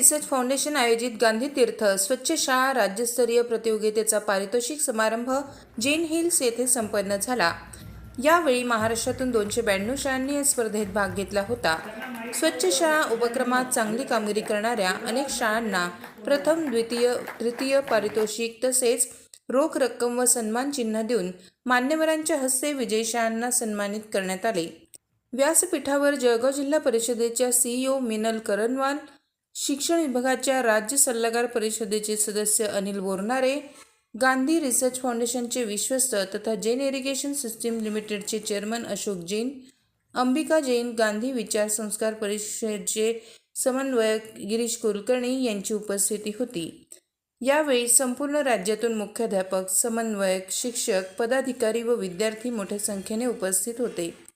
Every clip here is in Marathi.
रिसर्च फाउंडेशन आयोजित गांधी तीर्थ स्वच्छ शाळा राज्यस्तरीय प्रतियोगितेचा पारितोषिक समारंभ जेन हिल्स येथे संपन्न झाला. यावेळी महाराष्ट्रातून दोनशे ब्याण्णव शाळांनी या स्पर्धेत भाग घेतला होता. स्वच्छ शाळा उपक्रमात चांगली कामगिरी करणाऱ्या अनेक शाळांना प्रथम द्वितीय तृतीय पारितोषिक तसेच रोख रक्कम व सन्मान चिन्ह देऊन मान्यवरांच्या हस्ते विजयी शाळांना सन्मानित करण्यात आले. व्यासपीठावर जळगाव जिल्हा परिषदेच्या सीईओ मिनल करणवाल शिक्षण विभागाच्या राज्य सल्लागार परिषदेचे सदस्य अनिल बोरनारे गांधी रिसर्च फाउंडेशनचे विश्वस्त तथा जैन इरिगेशन सिस्टीम लिमिटेडचे चेअरमन अशोक जैन अंबिका जैन गांधी विचार संस्कार परिषदेचे समन्वयक गिरीश कुलकर्णी यांची उपस्थिती होती. यावेळी संपूर्ण राज्यातून मुख्याध्यापक समन्वयक शिक्षक पदाधिकारी व विद्यार्थी मोठ्या संख्येने उपस्थित होते.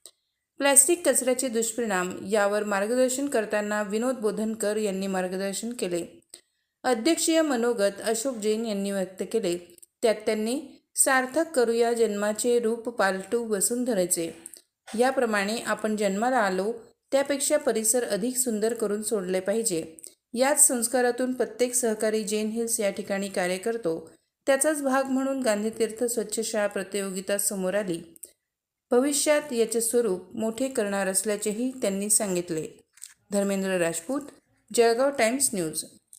प्लॅस्टिक कचऱ्याचे दुष्परिणाम यावर मार्गदर्शन करताना विनोद बोधनकर यांनी मार्गदर्शन केले. अध्यक्षीय मनोगत अशोक जैन यांनी व्यक्त केले. त्यात त्यांनी सार्थक करूया जन्माचे रूप पालटू वसुंधरेचे. याप्रमाणे आपण जन्माला आलो त्यापेक्षा परिसर अधिक सुंदर करून सोडले पाहिजे. याच संस्कारातून प्रत्येक सहकारी जैन हिल्स या ठिकाणी कार्य करतो. त्याचाच भाग म्हणून गांधीतीर्थ स्वच्छ शाळा प्रतियोगिता समोर आली. भविष्यात याचे स्वरूप मोठे करणार असल्याचेही त्यांनी सांगितले. Dharmendra Rajput Jalgaon Times news.